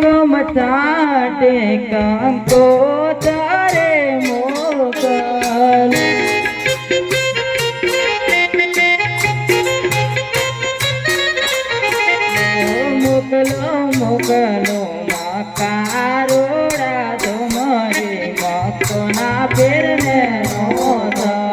મતાટે કંકો તારે મોકલ. મોકલો મોકલો માકારોડા તો મરે મકના પેરને મોકલ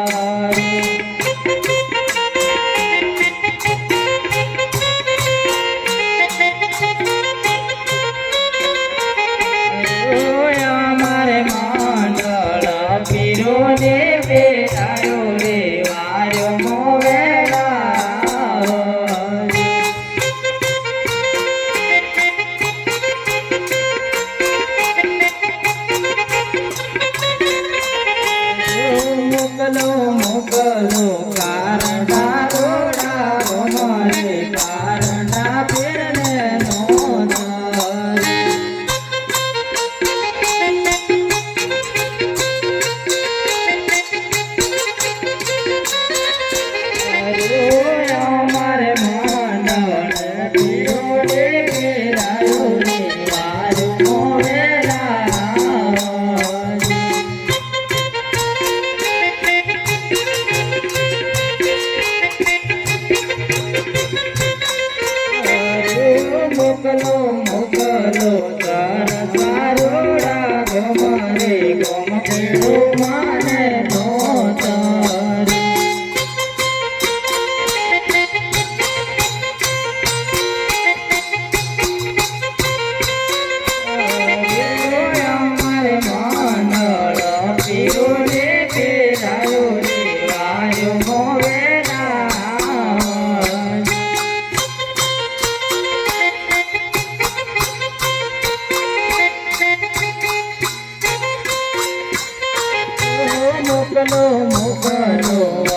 મોકલો મોકલો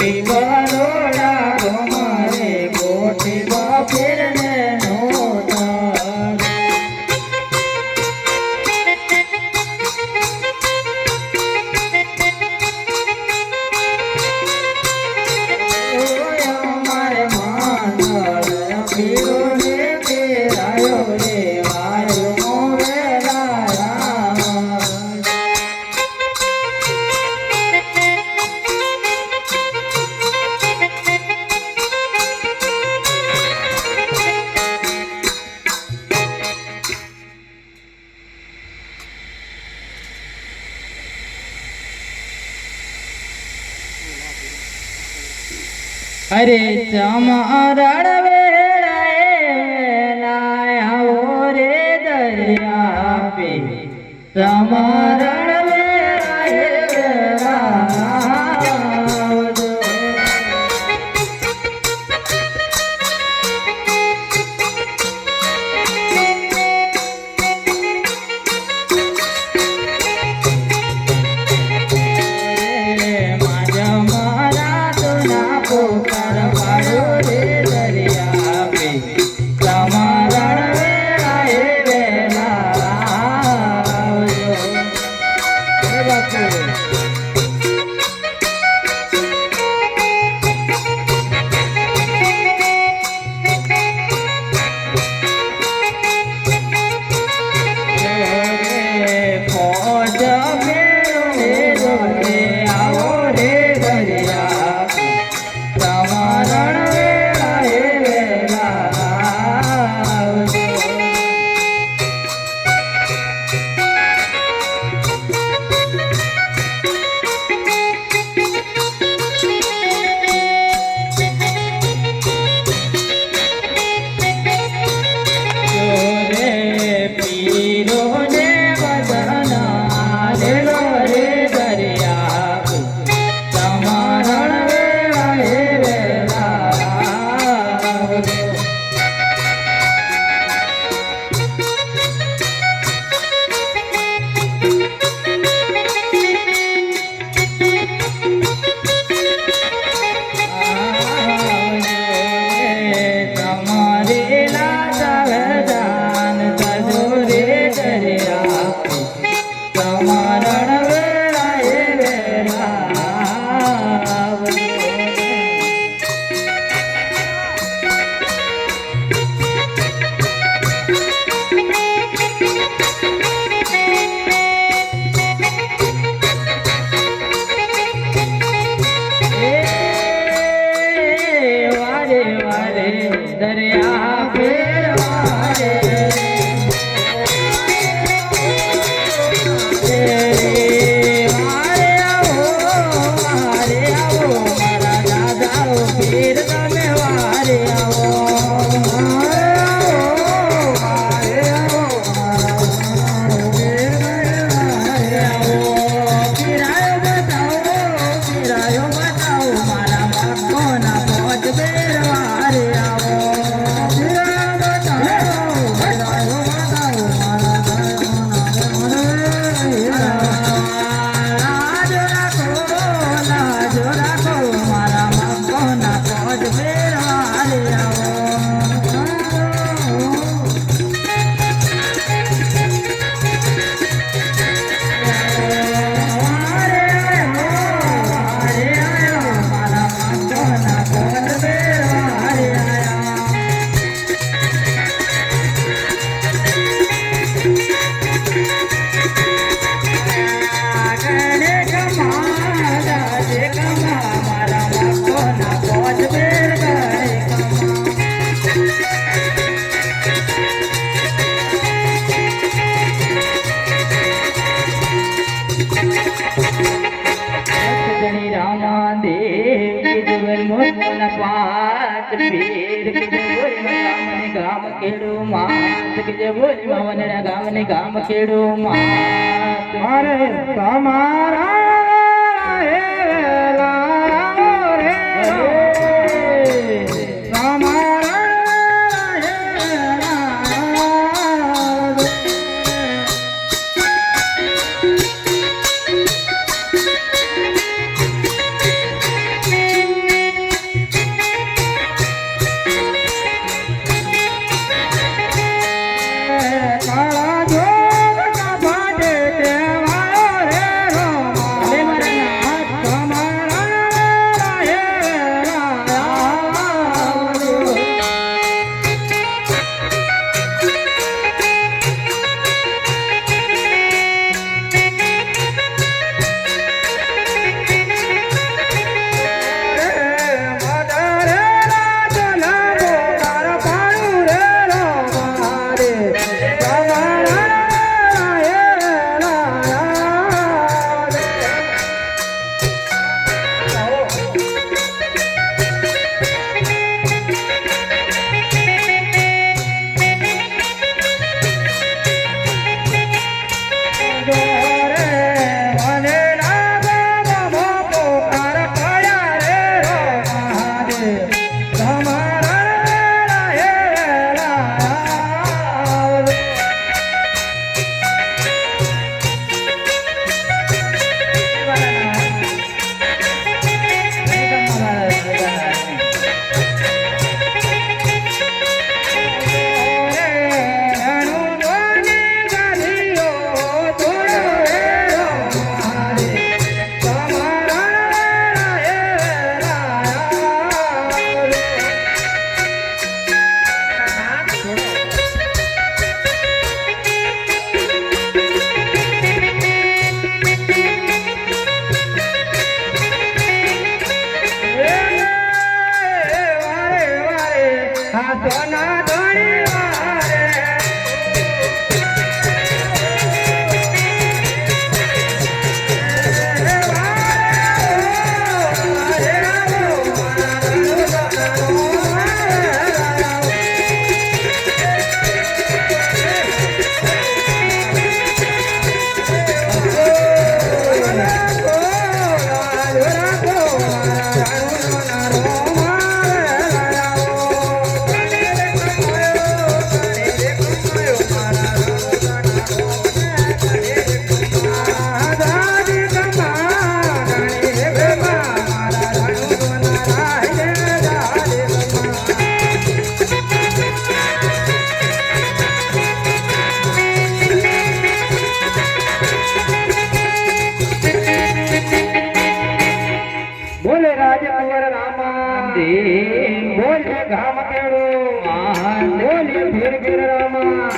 Happy અરે ચમરણ વેળાએ નાય હો રે દરિયા પે. ચમરણ ગામ ખેડુ માં જગજે બોલ ગામ ખેડુ માં અરે તમારા ગામ કેળું બોલી ભીર ગીર રામા.